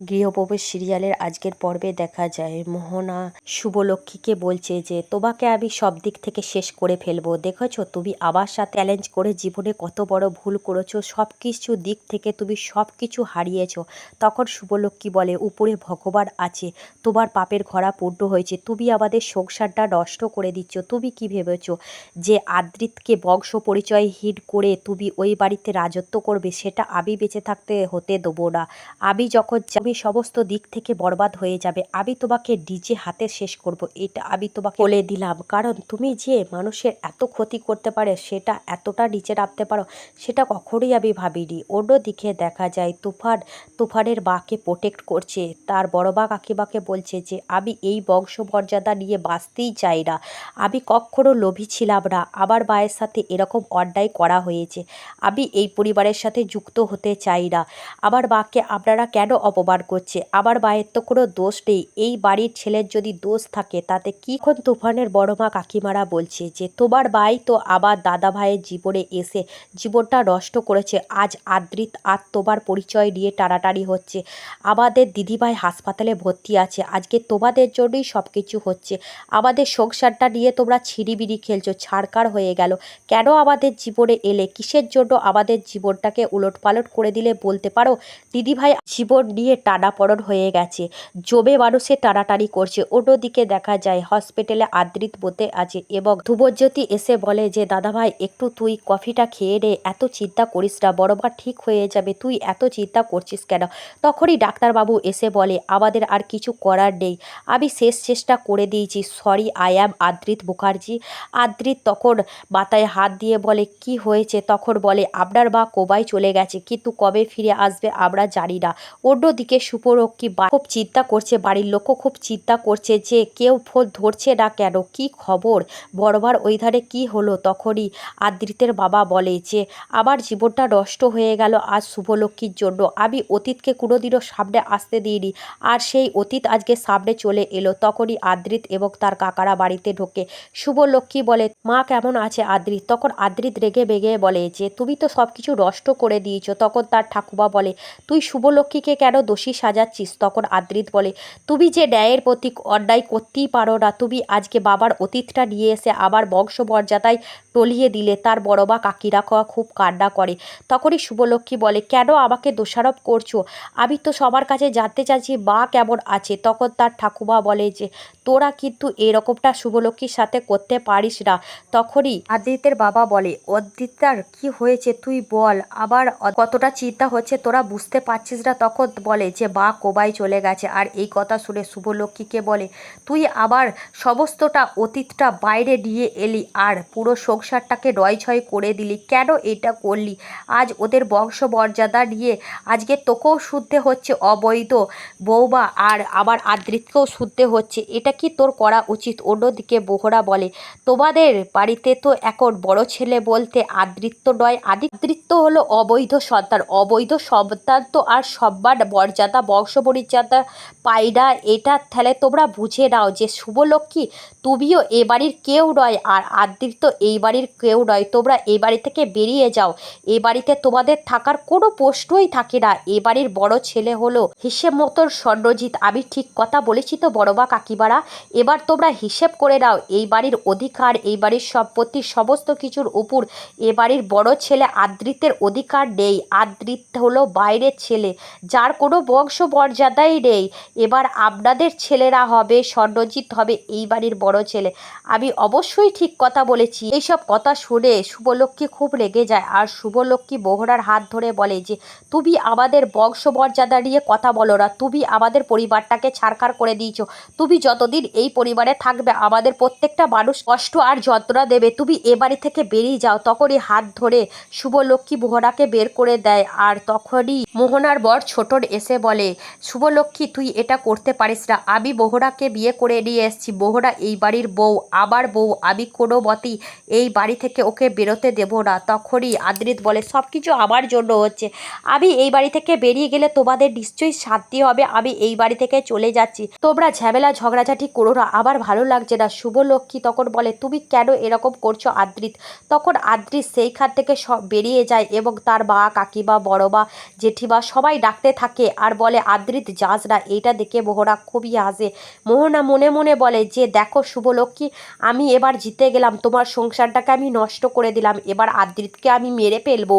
গৃহপ্রবেশ সিরিয়ালের আজকের পর্বে দেখা যায়। মোহনা শুভলক্ষ্মীকে বলছে যে, তোমাকে আমি সব দিক থেকে শেষ করে ফেলব। দেখেছ? তুমি আবার সাথে চ্যালেঞ্জ করে জীবনে কত বড় ভুল করেছ সব কিছু দিক থেকে তুমি সব কিছু হারিয়েছো। তখন শুভলক্ষ্মী বলে, উপরে ভগবান আছে, তোমার পাপের ঘরা পূর্ণ হয়েছে, তুমি আমাদের সংসারটা নষ্ট করে দিচ্ছ। তুমি কি ভেবেছো যে আদ্রিতকে বংশ পরিচয় হিট করে তুমি ওই বাড়িতে রাজত্ব করবে? সেটা আমি বেঁচে থাকতে হতে দেবো না। আমি যখন তুমি সমস্ত দিক থেকে বরবাদ হয়ে যাবে। আমি তোমাকে ডিজে হাতে শেষ করব। এটা আমি তোমাকে বলে দিলাম। কারণ তুমি যে মানুষের এত ক্ষতি করতে পারে, সেটা এতটা নিচে নামতে পারো, সেটা কখনোই আমি ভাবিনি। অন্যদিকে দেখা যায়, তুফান, তুফানের মাকে প্রোটেক্ট করছে। তার বড় মা কাকিমাকে বলছে যে, আমি এই বংশমর্যাদা নিয়ে বাঁচতেই চাই না। আমি কখনো লোভী ছিলাম না। আমার মায়ের সাথে এরকম অন্যায় করা হয়েছে। আমি এই পরিবারের সাথে যুক্ত হতে চাই না। আমার মাকে আপনারা কেন অপমান করছে। আবার মায়ের তো কোনো দোষ নেই। এই বাড়ির ছেলের যদি দোষ থাকে, তাতে কি কোন তুফানের বড় মা কাকিমারা বলছে যে, তোমার মাই তো আবার দাদা ভাইয়ের জীবনে এসে জীবনটা নষ্ট করেছে। আজ আদ্রিত আর তোমার পরিচয় নিয়ে টানাটানি হচ্ছে। আমাদের দিদিভাই হাসপাতালে ভর্তি আছে। আজকে তোমাদের জন্যই সব কিছু হচ্ছে। আমাদের সংসারটা নিয়ে তোমরা ছিঁড়িবিড়ি খেলছো। ছাড়কার হয়ে গেল। কেন আমাদের জীবনে এলে? কিসের জন্য আমাদের জীবনটাকে উলটপালট করে দিলে বলতে পারো? দিদিভাই জীবন নিয়ে টানাপড়ন হয়ে গেছে। জমে মানুষে টানাটানি করছে। অন্যদিকে দেখা যায় হসপিটালে আদ্রিত বসে আছে এবং ধ্রুবজ্যোতি এসে বলে যে, দাদাভাই, একটু তুই কফিটা খেয়ে নে, এত চিন্তা করিস না বড়বার ঠিক হয়ে যাবে, তুই এত চিন্তা করছিস কেন? তখনই ডাক্তারবাবু এসে বলে, আমাদের আর কিছু করার নেই। আমি শেষ চেষ্টা করে দিয়েছি। Sorry I am Adrit Mukherjee. Adrit তখন মাথায় হাত দিয়ে বলে, কি হয়েছে? তখন বলে, আপনার মা কোবায় চলে গেছে, কিন্তু কবে ফিরে আসবে আমরা জানি না। অন্যদিকে সুপরক্ষী খুব চিন্তা করছে, বাড়ির লোকও খুব চিন্তা করছে যে কেউ ফোন ধরছে না কেন, কি খবর? বড়বার ওই ধারে কী হলো? তখনই আদ্রিতের বাবা বলে যে, আমার জীবনটা নষ্ট হয়ে গেল আজ শুভলক্ষ্মীর জন্য। আমি অতীতকে কোনোদিনও সামনে আসতে দিইনি। আর সেই অতীত আজকে সামনে চলে এলো। তখনই আদ্রিত এবং তার কাকারা বাড়িতে ঢোকে। শুভলক্ষ্মী বলে, মা কেমন আছে আদ্রিত? তখন আদ্রিত রেগে বেগে বলে যে, তুমি তো সব কিছু নষ্ট করে দিয়েছ। তখন তার ঠাকুমা বলে, তুই শুভলক্ষ্মীকে কেন দোষী সাজাচ্ছিস, তখন আদ্রিত বলে, তুমি যে ন্যায়ের প্রতীক, অন্যায় করতেই পারো না। তুমি আজকে বাবার অতীতটা নিয়ে এসে আবার বংশমর্যাদায় টলিয়ে দিলে, তার বড় বা কাকিরা খাওয়া খুব কান্না করে। তখনই শুভলক্ষ্মী বলে, কেন আমাকে দোষারোপ করছ? আমি তো সবার কাছে জানতে চাইছি মা কেমন আছে। তখন তার ঠাকুমা বলে যে তোরা কিন্তু এরকমটা শুভলক্ষ্মীর সাথে করতে পারিস না। তখনই আদিত্যের বাবা বলে অদিতার কি হয়েছে তুই বল। আবার কতটা চিন্তা হচ্ছে তোরা বুঝতে পারছিস না? তখন বলে যে, মা কোবাই চলে গেছে। আর এই কথা শুনে শুভলক্ষ্মীকে বলে, তুই আবার সমস্তটা অতীতটা বাইরে নিয়ে এলি আর পুরো সংসারটাকে নয়ছয় করে দিলি। কেন এটা করলি? আজ ওদের বংশ মর্যাদা নিয়ে আজকে তোকেও শুনতে হচ্ছে অবৈধ বৌমা, আর আবার আদৃতকেও শুনতে হচ্ছে। এটা কি তোর করা উচিত? অন্যদিকে বোহরা বলে, তোমাদের বাড়িতে তো এখন বড় ছেলে বলতে আদৃত্য নয়। আদিতৃত্ব হলো অবৈধ সন্তান। অবৈধ সন্তান তো আর সম্মান, মর্যাদা বংশ পরিচর্যা পাই না। এটা তাহলে তোমরা বুঝে নাও যে শুভলক্ষ্মী তুমিও এ বাড়ির কেউ নয় আর আদৃত্য এই বাড়ির কেউ নয়। তোমরা এ বাড়ি থেকে বেরিয়ে যাও। এ বাড়িতে তোমাদের থাকার কোনো প্রশ্নই থাকে না। এ বাড়ির বড় ছেলে হলো হিসেব মতন স্বর্ণজিৎ। আমি ঠিক কথা বলেছি তো বড় বা কাকিমারা? এবার তোমরা হিসেব করে নাও, এই বাড়ির অধিকার, এই বাড়ির সম্পত্তি, সমস্ত কিছুর উপর। এ বাড়ির বড় ছেলে আদৃতের অধিকার নেই। আদৃত হলো বাইরের ছেলে, যার কোনো বংশ মর্যাদাই নেই। এবার আপনাদের ছেলেরা হবে, স্বর্ণজিৎ হবে এই বাড়ির বড় ছেলে। আমি অবশ্যই ঠিক কথা বলেছি। এইসব কথা শুনে শুভলক্ষ্মী খুব রেগে যায় আর শুভলক্ষ্মী মোহরার হাত ধরে বলে যে, তুমি আমাদের বংশ মর্যাদা নিয়ে কথা বলো না। তুমি আমাদের পরিবারটাকে ছাড়খাড় করে দিয়েছ। তুমি যতদিন এই পরিবারে থাকবে, আমাদের প্রত্যেকটা মানুষ কষ্ট আর যন্ত্রণা দেবে। তুমি এ বাড়ি থেকে বেরিয়ে যাও, তখনই হাত ধরে শুভলক্ষ্মী মোহনাকে বের করে দেয়। আর তখনই মোহনার বর ছোটন এসে বলে, শুভলক্ষ্মী, তুই এটা করতে পারিস না। আমি মোহরাকে বিয়ে করে নিয়ে এসেছি। মোহরা এই বাড়ির বউ আবার বউ। আমি কোনো মতেই এই বাড়ি থেকে ওকে বেরোতে দেবো না। তখনই আদ্রিত বলে সব কিছু আমার জন্য হচ্ছে। আমি এই বাড়ি থেকে বেরিয়ে গেলে তোমাদের নিশ্চয়ই শান্তি হবে। আমি এই বাড়ি থেকে চলে যাচ্ছি। তোমরা ঝামেলা, ঝগড়াঝাটি ঝগড়াঝাটি করো না আমার ভালো লাগছে না। শুভলক্ষ্মী তখন বলে, তুমি কেন এরকম করছ আদ্রিত? তখন আদ্রিত সেইখান থেকে সব বেরিয়ে যায় এবং তার মা, কাকিমা, বড় মা, জেঠিমা সবাই ডাকতে থাকে আর বলে, আদ্রিত, যাস না, এইটা দেখে মোহনা খুবই হাসে। মোহনা মনে মনে বলে, যে দেখো শুভলক্ষ্মী, আমি এবার জিতে গেলাম। তোমার সংসারটাকে আমি নষ্ট করে দিলাম। এবার আদ্রিতকে আমি মেরে ফেলব।